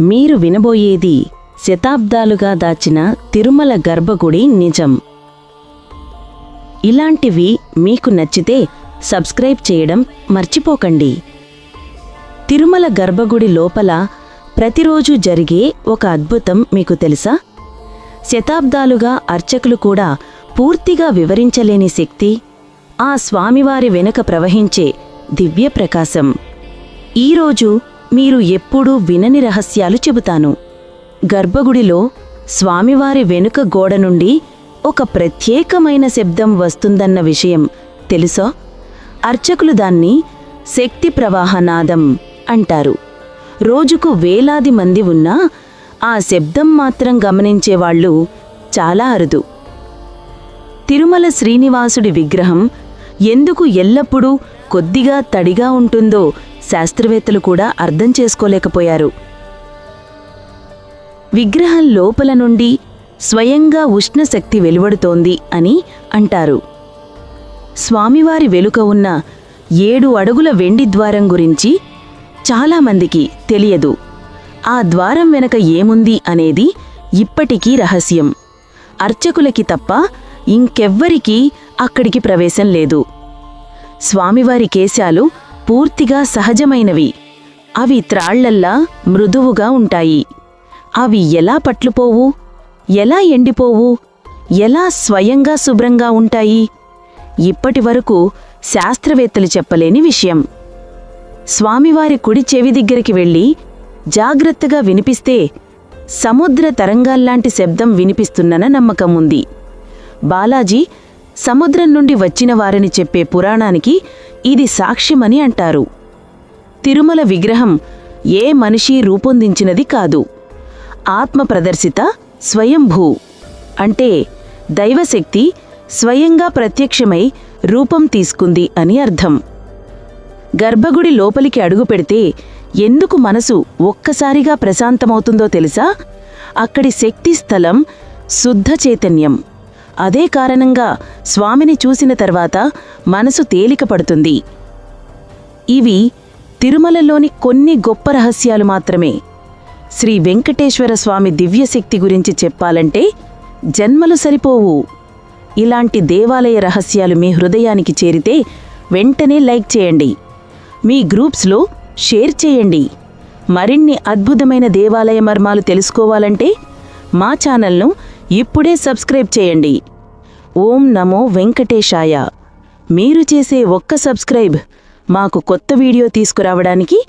మీరు వినబోయేది శతాబ్దాలుగా దాచిన తిరుమల గర్భగుడి నిజం. ఇలాంటివి మీకు నచ్చితే సబ్స్క్రైబ్ చేయడం మర్చిపోకండి. తిరుమల గర్భగుడి లోపల ప్రతిరోజు జరిగే ఒక అద్భుతం మీకు తెలుసా? శతాబ్దాలుగా అర్చకులు కూడా పూర్తిగా వివరించలేని శక్తి ఆ స్వామివారి వెనుక ప్రవహించే దివ్య ప్రకాశం. ఈరోజు మీరు ఎప్పుడూ వినని రహస్యాలు చెబుతాను. గర్భగుడిలో స్వామివారి వెనుక గోడ నుండి ఒక ప్రత్యేకమైన శబ్దం వస్తుందన్న విషయం తెలుసా? అర్చకులు దాన్ని శక్తి ప్రవాహనాదం అంటారు. రోజుకు వేలాది మంది ఉన్నా ఆ శబ్దం మాత్రం గమనించేవాళ్ళు చాలా అరుదు. తిరుమల శ్రీనివాసుడి విగ్రహం ఎందుకు ఎల్లప్పుడూ కొద్దిగా తడిగా ఉంటుందో శాస్త్రవేత్తలు కూడా అర్థం చేసుకోలేకపోయారు. విగ్రహం లోపల నుండి స్వయంగా ఉష్ణశక్తి వెలువడుతోంది అని అంటారు. స్వామివారి వెలుక ఉన్న ఏడు అడుగుల వెండి ద్వారం గురించి చాలామందికి తెలియదు. ఆ ద్వారం వెనక ఏముంది అనేది ఇప్పటికీ రహస్యం. అర్చకులకి తప్ప ఇంకెవ్వరికీ అక్కడికి ప్రవేశం లేదు. స్వామివారి కేశాలు పూర్తిగా సహజమైనవి. అవి త్రాళ్ళల్లా మృదువుగా ఉంటాయి. అవి ఎలా పట్లుపోవు? ఎలా ఎండిపోవు? ఎలా స్వయంగా శుభ్రంగా ఉంటాయి? ఇప్పటి వరకు శాస్త్రవేత్తలు చెప్పలేని విషయం. స్వామివారి కుడి చెవి దగ్గరికి వెళ్ళి జాగ్రత్తగా వినిపిస్తే సముద్ర తరంగాల్లాంటి శబ్దం వినిపిస్తున్నన నమ్మకం ఉంది. బాలాజీ సముద్రం నుండి వచ్చిన వారిని చెప్పే పురాణానికి ఇది సాక్ష్యమని అంటారు. తిరుమల విగ్రహం ఏ మనిషి రూపొందించినది కాదు. ఆత్మ ప్రదర్శిత స్వయంభూ. అంటే దైవశక్తి స్వయంగా ప్రత్యక్షమై రూపం తీసుకుంది అని అర్థం. గర్భగుడి లోపలికి అడుగుపెడితే ఎందుకు మనసు ఒక్కసారిగా ప్రశాంతమవుతుందో తెలుసా? అక్కడి శక్తి స్థలం శుద్ధ చైతన్యం. అదే కారణంగా స్వామిని చూసిన తర్వాత మనసు తేలిక పడుతుంది ఇవి తిరుమలలోని కొన్ని గొప్ప రహస్యాలు మాత్రమే. శ్రీ వెంకటేశ్వర స్వామి దివ్యశక్తి గురించి చెప్పాలంటే జన్మలు సరిపోవు. ఇలాంటి దేవాలయ రహస్యాలు మీ హృదయానికి చేరితే వెంటనే లైక్ చేయండి. మీ గ్రూప్స్లో షేర్ చేయండి. మరిన్ని అద్భుతమైన దేవాలయ మర్మాలు తెలుసుకోవాలంటే మా ఛానల్ను ఇప్పుడే సబ్స్క్రైబ్ చేయండి. ఓం నమో వెంకటేశాయ. మీరు చేసే ఒక్క సబ్స్క్రైబ్ మాకు కొత్త వీడియో తీసుకురావడానికి